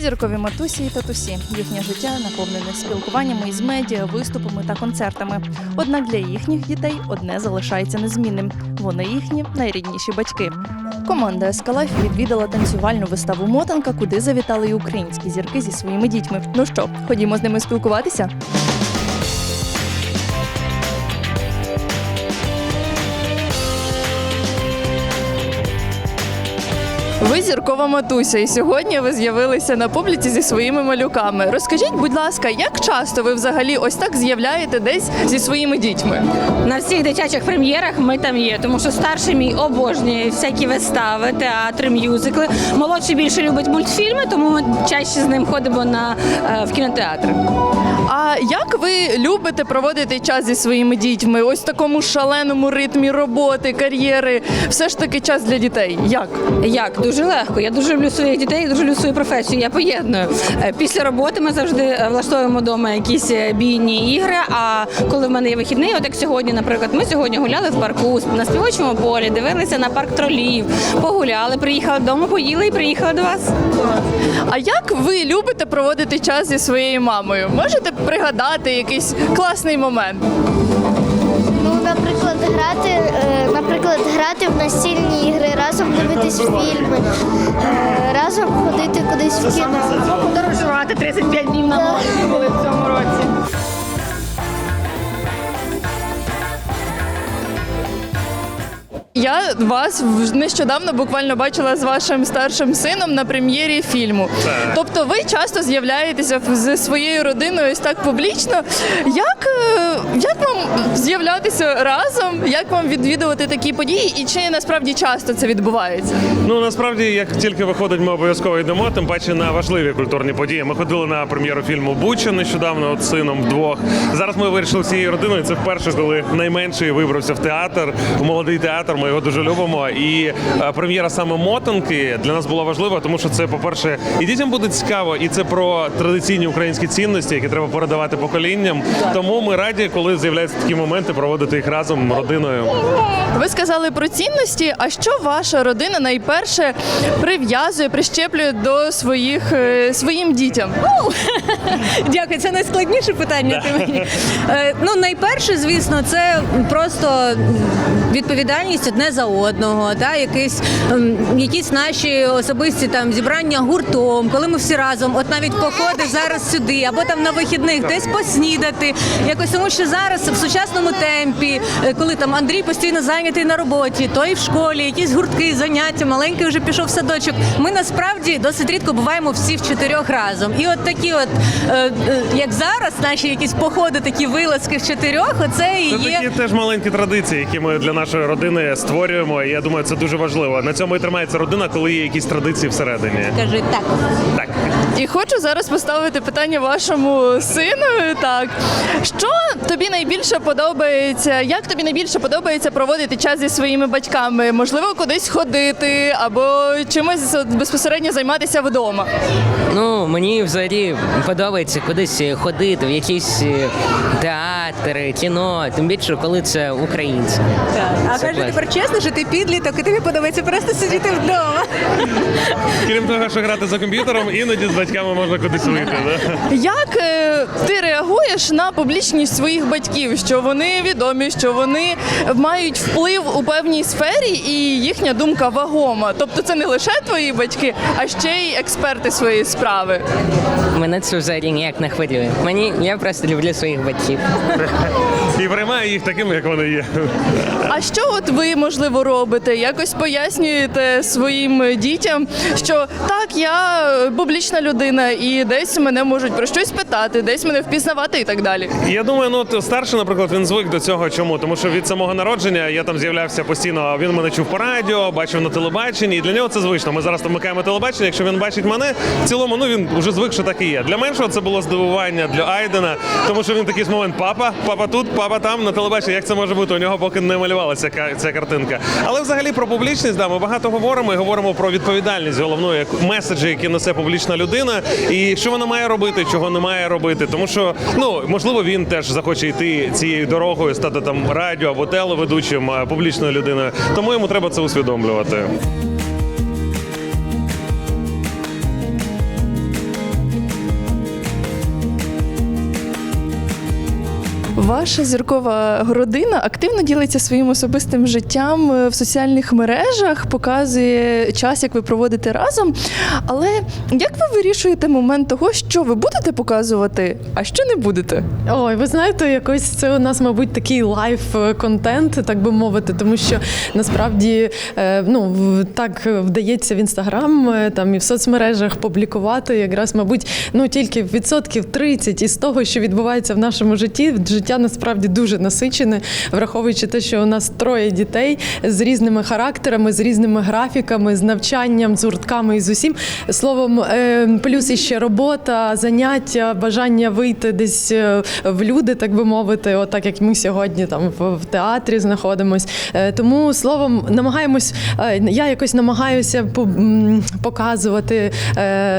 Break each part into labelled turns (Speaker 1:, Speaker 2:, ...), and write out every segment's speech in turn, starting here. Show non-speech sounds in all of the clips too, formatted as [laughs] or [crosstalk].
Speaker 1: Зіркові матусі і татусі. Їхнє життя наповнене спілкуваннями із медіа, виступами та концертами. Однак для їхніх дітей одне залишається незмінним. Вони їхні найрідніші батьки. Команда Ескалайф відвідала танцювальну виставу Мотанка, куди завітали й українські зірки зі своїми дітьми. Ну що, ходімо з ними спілкуватися? Ви зіркова матуся, і сьогодні ви з'явилися на публіці зі своїми малюками. Розкажіть, будь ласка, як часто ви взагалі ось так з'являєте десь зі своїми дітьми?
Speaker 2: На всіх дитячих прем'єрах ми там є, тому що старший мій обожнює всякі вистави, театри, мюзикли. Молодший більше любить мультфільми, тому ми чаще з ним ходимо на е, в кінотеатри.
Speaker 1: А як ви любите проводити час зі своїми дітьми? Ось в такому шаленому ритмі роботи, кар'єри, все ж таки час для дітей. Як?
Speaker 2: Як дуже легко. Я дуже люблю своїх дітей, дуже люблю свою професію. Я поєдную. Е, Після роботи ми завжди е, влаштовуємо вдома якісь е, бійні ігри. А коли в мене є вихідний, от як сьогодні, наприклад, ми сьогодні гуляли в парку на співочому полі, дивилися на парк тролів, погуляли, приїхали додому, поїли і приїхали до вас.
Speaker 1: А як ви любите проводити час зі своєю мамою? Можете пригадати якийсь класний момент?
Speaker 3: Ну, наприклад, грати, е, наприклад, грати в настільні ігри, разом дивитись фільми, е, разом ходити кудись в кіно.
Speaker 2: Подорожувати 35 днів на морі були в цьому році.
Speaker 1: Я вас нещодавно буквально бачила з вашим старшим сином на прем'єрі фільму. Тобто ви часто з'являєтеся зі своєю родиною ось так публічно. Як, е, як вам з'являтися разом? Як вам відвідувати такі події? І чи насправді часто це відбувається?
Speaker 4: Ну насправді, як тільки виходить, ми обов'язково йдемо, тим паче на важливі культурні події. Ми ходили на прем'єру фільму Буча нещодавно от з сином вдвох. Зараз ми вирішили всією родиною. Це вперше, коли найменший вибрався в театр, в молодий театр. Ми його дуже любимо. І е, прем'єра саме мотанки для нас була важлива, тому що це, по-перше, і дітям буде цікаво, і це про традиційні українські цінності, які треба передавати поколінням. Тому ми раді, коли з'являються такі моменти, проводити їх разом родиною.
Speaker 1: Ви сказали про цінності. А що ваша родина найперше прив'язує, прищеплює до своїх е, своїм дітям? [laughs]
Speaker 5: Дякую, це найскладніше питання. Ти мені. Е, Ну, найперше, звісно, це просто відповідальність одне за одного, та якісь, ем, якісь наші особисті там зібрання гуртом, коли ми всі разом, от навіть походи зараз сюди, або там на вихідних десь поснідати. Якось тому, що зараз в сучасному темпі, е, коли там Андрій постійно зайнятий на роботі, той в школі, якісь гуртки, заняття, маленький вже пішов в садочок. Ми насправді досить рідко буваємо всі в чотирьох разом. І от такі, от е, е, як зараз, наші якісь походи, такі вилазки в чотирьох, оце і
Speaker 4: Це
Speaker 5: є.
Speaker 4: такі теж маленькі традиції, які ми для нашої родини створюємо. І я думаю, це дуже важливо. На цьому і тримається родина, коли є якісь традиції всередині.
Speaker 5: Кажи так.
Speaker 4: Так.
Speaker 1: І хочу зараз поставити питання вашому сину. Так що тобі найбільше подобається? Як тобі найбільше подобається проводити час зі своїми батьками? Можливо, кудись ходити або чимось безпосередньо займатися вдома?
Speaker 6: Ну, мені взагалі подобається кудись ходити в якісь е, театри, кіно, тим більше, коли це українське.
Speaker 5: А
Speaker 6: Це
Speaker 5: кажи тепер чесно, що ти підліток, і тобі подобається просто сидіти вдома.
Speaker 4: Крім того, що грати за комп'ютером, іноді з батьками можна кудись вийти. Да?
Speaker 1: Як е, ти реагуєш на публічність своїх батьків, що вони відомі, що вони мають вплив у певній сфері, і їхня думка вагома? Тобто це не лише твої батьки, а ще й експерти своєї справи.
Speaker 6: Мене це взагалі ніяк не хвилює. Мені я просто люблю своїх батьків.
Speaker 4: І приймаю їх такими, як вони є.
Speaker 1: А що от ви можливо робите? Якось пояснюєте своїм дітям, що так, я публічна людина, і десь мене можуть про щось питати, десь мене впізнавати і так далі.
Speaker 4: Я думаю, ну старший, наприклад, він звик до цього. Чому? Тому що від самого народження я там з'являвся постійно. Він мене чув по радіо, бачив на телебаченні, і для нього це звично. Ми зараз вмикаємо телебачення. Якщо він бачить мене, в цілому ну він вже звик, що так і є. Для меншого це було здивування для Айдена, тому що він такий момент: папа, папа тут, папа там на телебаченні. Як це може бути? У нього поки не малювалася ця картинка. Але взагалі про публічність да, ми багато говоримо і говоримо про відповідальність головної як меседжі, які несе публічна людина, і що вона має робити, чого не має робити. Тому що ну можливо він теж захоче йти цією дорогою, стати там радіо або телеведучим публічною людиною. Тому йому треба це усвідомлювати.
Speaker 1: Ваша зіркова родина активно ділиться своїм особистим життям е, в соціальних мережах, показує час, як ви проводите разом. Але як ви вирішуєте момент того, що ви будете показувати, а що не будете?
Speaker 7: Ой, ви знаєте, якось це у нас, мабуть, такий лайф контент, так би мовити, тому що насправді е, ну так вдається в інстаграм е, там і в соцмережах публікувати якраз, мабуть, ну тільки відсотків 30 із того, що відбувається в нашому житті. Життя насправді дуже насичене, враховуючи те, що у нас троє дітей з різними характерами, з різними графіками, з навчанням, з гуртками і з усім. Словом, е, плюс іще робота, заняття, бажання вийти десь е, в люди, так би мовити, отак як ми сьогодні там в, театрі знаходимось. Е, Тому словом, намагаємось, я якось намагаюся показувати,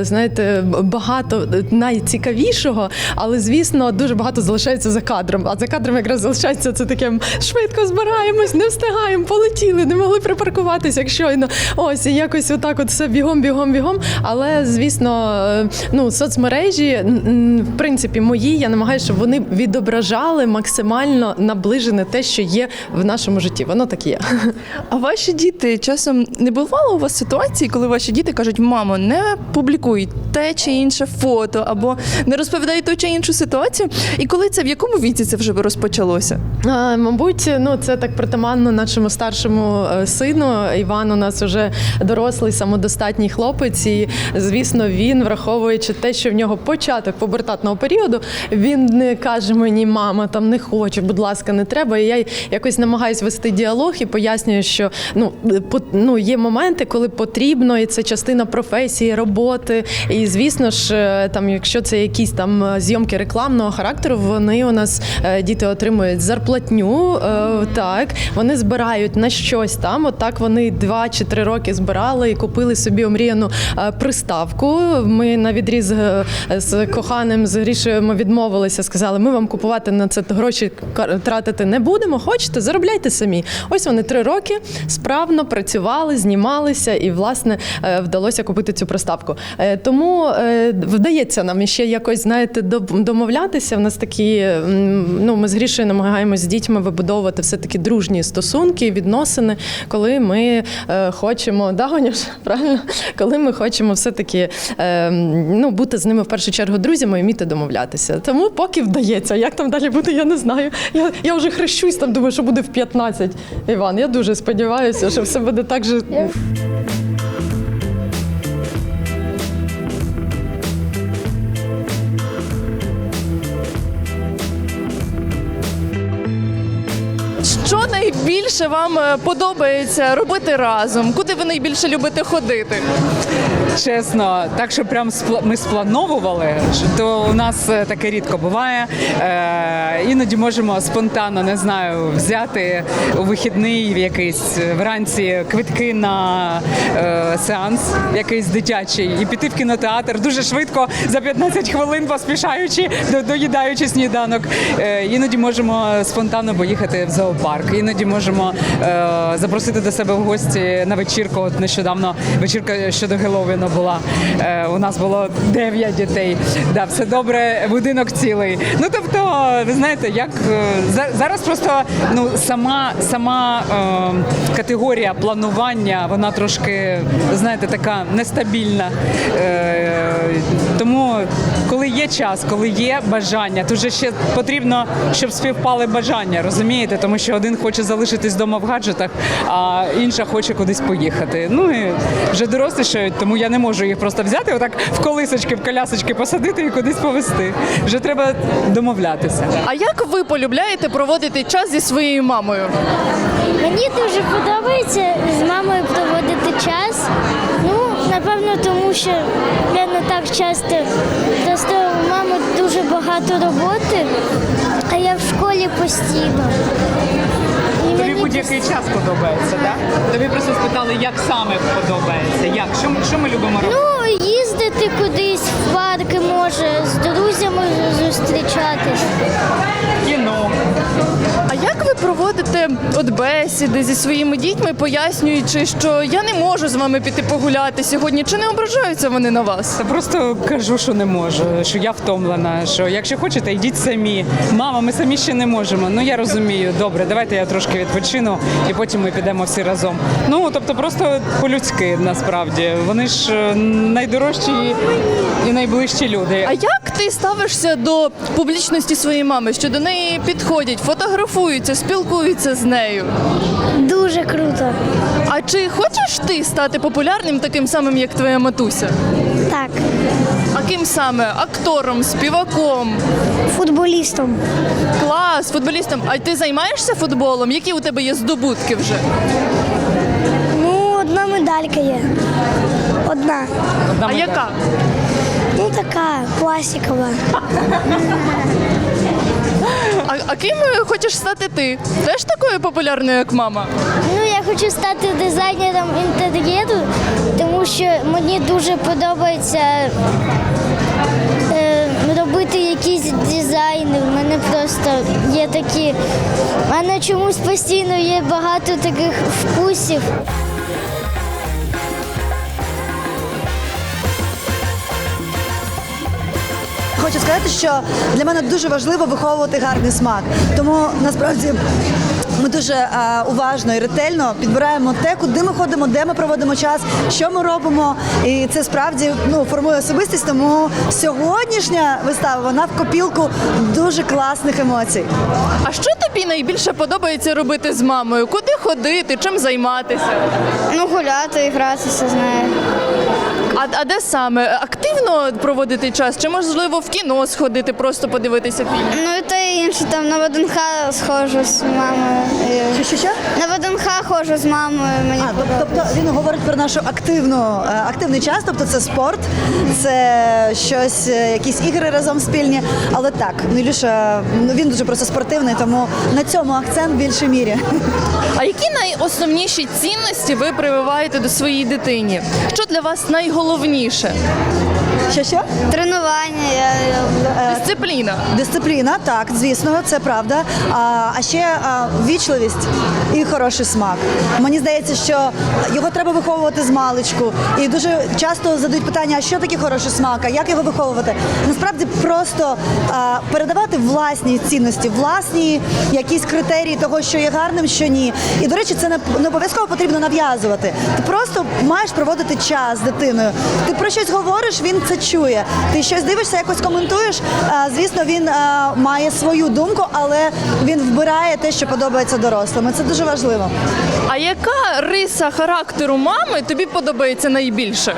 Speaker 7: знаєте, багато найцікавішого, але звісно, дуже багато залишається за кадром. А за кадром якраз залишається це таке швидко збираємось, не встигаємо, полетіли, не могли припаркуватися, як щойно. Ось і якось отак, от все бігом, бігом, бігом. Але звісно, е, ну соцмережі, в принципі, мої, я намагаюся, щоб вони відображали максимально наближене те, що є в нашому житті. Воно так є.
Speaker 1: А ваші діти часом не бувало у вас ситуації, коли ваші діти кажуть, мамо, не публікуй те чи інше фото, або не розповідай ту чи іншу ситуацію. І коли це в якому віці це вже розпочалося?
Speaker 7: А, Мабуть, ну це так притаманно нашому старшому е, сину. Іван у нас вже дорослий, самодостатній хлопець. І звісно, він, враховуючи те, що в нього початок пубертатного періоду, він не каже мені, мама, там не хочу, будь ласка, не треба. І я якось намагаюся вести діалог і пояснюю, що ну, по- ну є моменти, коли потрібно, і це частина професії, роботи. І звісно ж, е, там, якщо це якісь там е, зйомки рекламного характеру, вони у нас е, діти отримують зарплатню. е, Так, вони збирають на щось там. От так вони два чи три роки збирали і купили собі омріяну е, приставку. Ми на відріз е, з коханим з Грішею відмовилися, сказали, ми вам купувати на це гроші тратити не будемо. Хочете, заробляйте самі. Ось вони три роки справно працювали, знімалися, і власне е, вдалося купити цю приставку. Е, Тому е, вдається нам ще якось знаєте домовлятися. В нас такі ну ми з Грішею намагаємось з дітьми вибудовувати все таки дружні стосунки, відносини, коли ми е, хочемо, да, Гонюш, [laughs] правильно, коли ми хочемо все таки е, ну бути з ними в першу чергу друзями і вміти домовлятися. Тому поки вдається. Як там далі буде, я не знаю. Я, я вже хрещусь там, думаю, що буде в 15. Іван, я дуже сподіваюся, що все буде так же.
Speaker 1: Найбільше вам е, подобається робити разом? Куди ви найбільше любите ходити?
Speaker 8: Чесно, так що прям ми сплановували, то у нас е, таке рідко буває. Е, іноді можемо спонтанно, не знаю, взяти у вихідний якийсь е, вранці квитки на е, сеанс, якийсь дитячий, і піти в кінотеатр дуже швидко за 15 хвилин, поспішаючи, до- доїдаючи сніданок. Е, іноді можемо спонтанно поїхати в зоопарк. Іноді можемо е, запросити до себе в гості на вечірку. От нещодавно вечірка щодо Геловіна була. Е, у нас було 9 дітей. Да, все добре, будинок цілий. Ну тобто, ви знаєте, як е, зараз просто ну сама сама е, категорія планування, вона трошки знаєте, така нестабільна. Е, тому, коли є час, коли є бажання, то вже ще потрібно, щоб співпали бажання, розумієте? Тому що один хоче залишитись вдома в гаджетах, а інша хоче кудись поїхати. Ну і вже дорослішають, тому я не можу їх просто взяти, отак в колисочки, в колясочки посадити і кудись повезти. Вже треба домовлятися.
Speaker 1: А як ви полюбляєте проводити час зі своєю мамою?
Speaker 3: Мені дуже подобається з мамою проводити час. Ну, напевно, тому що я не так часто просто у мами дуже багато роботи, а я в школі постійно.
Speaker 8: Будь-який час подобається, так? Тобі просто спитали, як саме подобається. Як? Що, ми- що ми любимо робити?
Speaker 3: Ну, їздити кудись в парки може, з друзями зустрічатись.
Speaker 8: Кіно.
Speaker 1: А як ви проводите ведете от бесіди зі своїми дітьми, пояснюючи, що я не можу з вами піти погуляти сьогодні. Чи не ображаються вони на вас?
Speaker 8: Та просто кажу, що не можу, що я втомлена. Що якщо хочете, йдіть самі. Мама, ми самі ще не можемо. Ну я розумію, добре, давайте я трошки відпочину, і потім ми підемо всі разом. Ну тобто, просто по-людськи насправді. Вони ж е, найдорожчі і найближчі люди.
Speaker 1: А як ти ставишся до публічності своєї мами, що до неї підходять, фотографуються, спілкуються з нею?
Speaker 3: Дуже круто.
Speaker 1: А чи хочеш ти стати популярним таким самим, як твоя матуся?
Speaker 3: Так,
Speaker 1: А ким саме? Актором, співаком,
Speaker 3: футболістом.
Speaker 1: клас, футболістом. А ти займаєшся футболом? Які у тебе є здобутки вже?
Speaker 3: Ну, одна медалька є. Одна.
Speaker 8: Одна
Speaker 1: А яка?
Speaker 3: Ну така пластикова.
Speaker 1: А, а ким е, хочеш стати ти? Теж такою популярною, як мама?
Speaker 3: Ну, я хочу стати дизайнером інтер'єру, тому що мені дуже подобається е, робити якісь дизайни. У мене просто є такі. У мене чомусь постійно є багато таких вкусів.
Speaker 9: Хочу сказати, що для мене дуже важливо виховувати гарний смак. Тому насправді ми дуже е, уважно і ретельно підбираємо те, куди ми ходимо, де ми проводимо час, що ми робимо. І це справді ну, формує особистість. Тому сьогоднішня вистава вона в копілку дуже класних емоцій.
Speaker 1: А що тобі найбільше подобається робити з мамою? Куди ходити, чим займатися?
Speaker 3: Ну, гуляти і гратися з нею.
Speaker 1: А, а де саме? Активно проводити час? Чи можливо в кіно сходити, просто подивитися фільм?
Speaker 3: Ну і те інше, там на ВДНХ схожу з мамою.
Speaker 9: Що, що, що?
Speaker 3: На ВДНХ ходжу з мамою. Мені
Speaker 9: А, тоб- тобто він говорить про нашу активну е, активний час, тобто це спорт, це щось, е, якісь ігри разом спільні. Але так, ну Ілюша, ну він дуже просто спортивний, тому на цьому акцент в більшій мірі.
Speaker 1: А які найосновніші цінності ви прививаєте до своїй дитині? Що для вас найголовніше?
Speaker 9: Що що?
Speaker 3: Тренування. Я,
Speaker 1: Дисципліна.
Speaker 9: Дисципліна, так, звісно, це правда. А, а ще а, вічливість і хороший смак. Мені здається, що його треба виховувати з маличку. І дуже часто задають питання, а що таке хороший смак, а як його виховувати? Насправді просто а, передавати власні цінності, власні якісь критерії того, що є гарним, що ні. І до речі, це не, не обов'язково потрібно нав'язувати. Ти просто маєш проводити час з дитиною. Ти про щось говориш, він це чує. Ти щось дивишся, якось коментуєш. Звісно, він має свою думку, але він вбирає те, що подобається дорослим. Це дуже важливо.
Speaker 1: А яка риса характеру мами тобі подобається найбільше?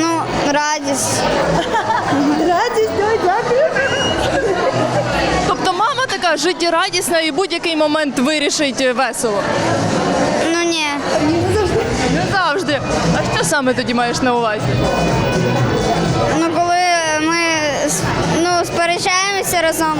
Speaker 3: ну, радість. [laughs]
Speaker 9: Радість, ой, дякую.
Speaker 1: Тобто мама така життєрадісна і будь-який момент вирішить е, весело. Завжди. А що саме тоді маєш на увазі?
Speaker 3: Ну коли ми ну, сперечаємося разом,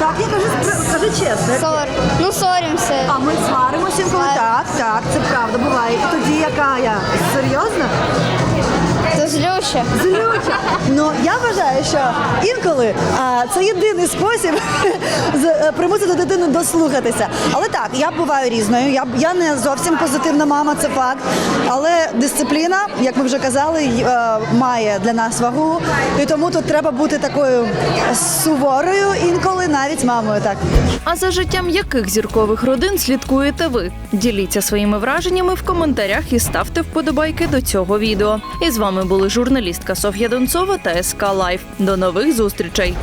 Speaker 9: Так, я кажу, спр- кажу чесно.
Speaker 3: сор, ну соримося.
Speaker 9: А ми сваримося інколи. Так, так, це правда буває. І тоді яка я? Серйозно?
Speaker 3: Це злюща.
Speaker 9: Злюча. Ну я вважаю, що інколи а, це єдиний спосіб [laughs] з- е, примусити дитину дослухатися. Але так, я буваю різною. Я, я не зовсім позитивна мама, це факт. Але дисципліна, як ми вже казали, е, має для нас вагу. І тому тут треба бути такою суворою інколи навіть мамою. Так.
Speaker 1: А за життям яких зіркових родин слідкуєте ви? Діліться своїми враженнями в коментарях і ставте вподобайки до цього відео. І з вами були журналістка Соф'я Донцова та СК Лайф. До нових зустрічей.